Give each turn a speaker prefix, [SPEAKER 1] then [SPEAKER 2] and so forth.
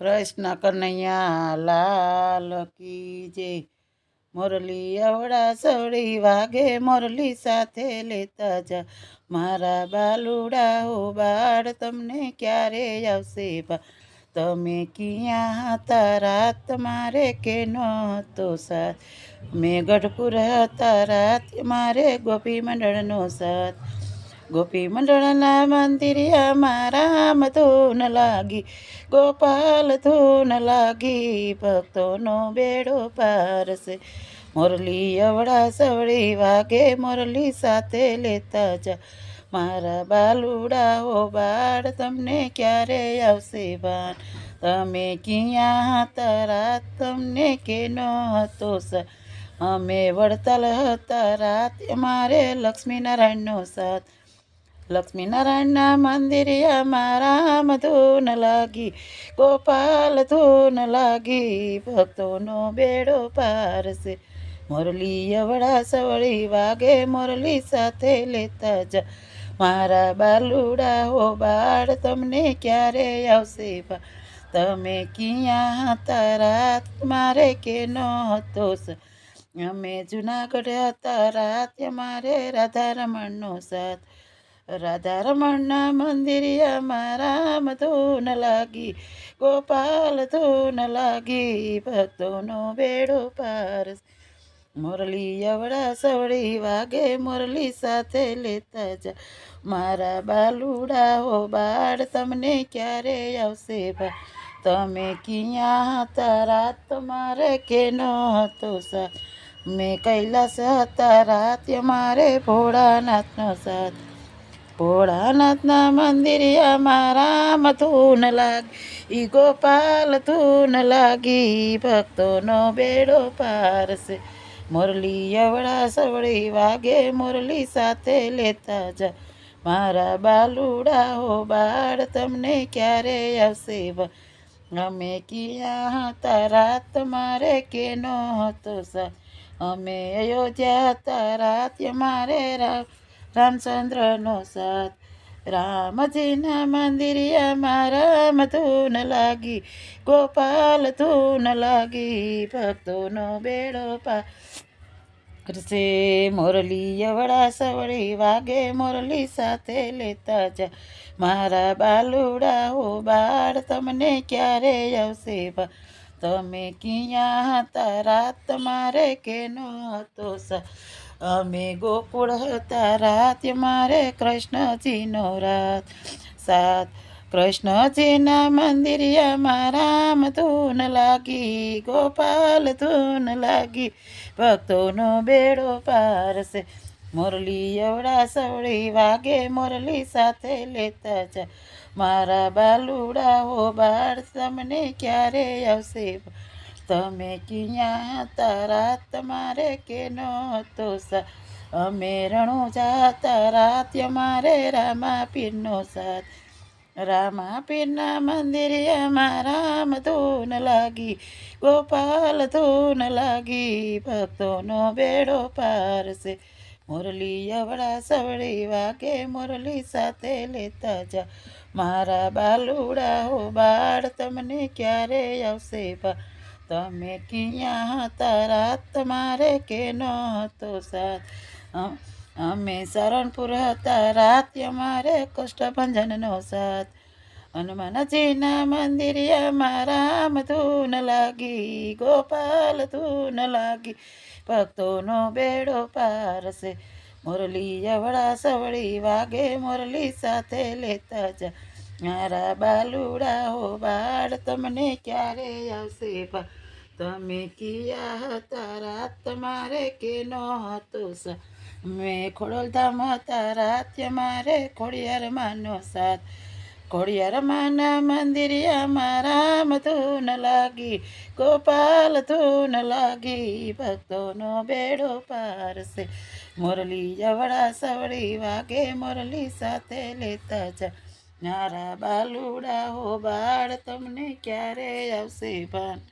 [SPEAKER 1] કૃષ્ણ કનૈયા લાલ કી જય મોરલી અવડા સવડી વાગે મોરલી સાથે લેતા જા મારા બાલુડા હો બાળ તમને ક્યારે આવશે બા તમે ક્યાં હતા રાત મારે કે નહોતો સાથ મેં ગઢપુર હતા રાત મારે ગોપી મંડળનો સાથ ગોપી મંડળના મંદિરિયામાં રામ ધૂન લાગી ગોપાલ ધૂન લાગી ભક્તોનો બેડો પારસે મુરલી અવડા સવડી વાગે મુરલી સાથે લેતા જા મારા બાલુડા હો બાળ તમને ક્યારે આવશે બાન તમે ક્યાં હતા રાત તમને કે ન હતો અમે વડતાલ હતા રાત અમારે લક્ષ્મીનારાયણનો સાથ લક્ષ્મીનારાયણના મંદિરિયામાં રામ ધૂન લાગી ગોપાલ ધૂન લાગી ભક્તોનો બેડો પારશે મોરલી અવળા સવળી વાગે મોરલી સાથે લેતા જા મારા બાલુડા હો બાળ તમને ક્યારે આવશે બા તમે ક્યાં હતા રાત મારે કે ન હતો અમે જુનાગઢ હતા રાત મારે રાધા રમણનો સાથ રાધા રમણના મંદિરિયામાં રામ ધૂન લાગી ગોપાલ ધૂન લાગી ભક્તોનો બેડો પાર મુરલી અવડા સવડી વાગે મુરલી સાથે લેતા જા મારા બાલુડા હો બાળ તમને ક્યારે આવશે બા તમે ક્યાં હતા રાત તમારે કે ન હતો સાથ મેં કૈલાસ હતા રાત મારે ભોળાનાથનો સાથ ભોળાનાથના મંદિરિયામાં રામ ધૂન લાગી ગોપાલ ધૂન લાગી ભક્તોનો બેડો પારશે મુરલી અવળા સવળી વાગે મુરલી સાથે લેતા જા મારા બાલુડા હો બાળ તમને ક્યારે આવશે અમે ક્યાં હતા રાત મારે કે નો હતો સા અમે અયોધ્યા હતા રાત મારે રામ રામચંદ્રનો સાથ રામજીના મંદિરિયામાં રામ ધૂન લાગી ગોપાલ ધૂન લાગી ભક્તોનો બેડો પા કરશે મોરલી અવળા સવળી વાગે મોરલી સાથે લેતા જા મારા બાલુડા હો બાળ તમને ક્યારે આવશે બા તમે ક્યાં હતા રાત મારે કે નો હતો સા અમે ગોકુળ હતા, રાત મારે કૃષ્ણજીનો રાત. સાત, કૃષ્ણજીના મંદિરિયામાં રામ ધૂન લાગી, ગોપાલ ધૂન લાગી. ભક્તોનો બેડો પારશે મુરલી એવડા સવળી વાગે મુરલી સાથે લેતા જા. મારા બાલુડા હો બાળ તમને ક્યારે આવશે? તમે ક્યાં હતા રાત તમારે કે નહોતો સા અમે રણો જાતા રાત અમારે રામા પીરનો સાથ રામા પીરના મંદિરમાં રામ ધૂન લાગી ગોપાલ ધૂન લાગી ભક્તોનો બેડો પારશે મુરલી અવળા સવળી વાગે મુરલી સાથે લેતા જા મારા બાલુડા હો બાળ તમને ક્યારે આવશે બા તમે ક્યાં હતા રાત તમારે કે ન હતો સાથ? અમે શરણપુર હતા રાત અમારે કષ્ટભંજનનો સાથ. હનુમાનજીના મંદિરે રામ ધૂન લાગી, ગોપાલ ધૂન લાગી. ભક્તોનો બેડો પારશે મુરલી અવળા સવળી વાગે મુરલી સાથે લેતા જા. મારા બાલુડા હો બાળ તમને ક્યારે આવશે? તમે કિયા હતા રાત તમારે કે ન હતો મેં ખોડલધામ હતા રાત મારે ખોડિયાર માનો સાથ ખોડિયાર માના મંદિરિયામાં રામ ધૂન લાગી ગોપાલ ધૂન લાગી ભક્તોનો બેડો પારશે મુરલી જવડા સવડી વાગે મુરલી સાથે લેતા જા મારા બાલુડા હો બાળ તમને ક્યારે આવશે ભાન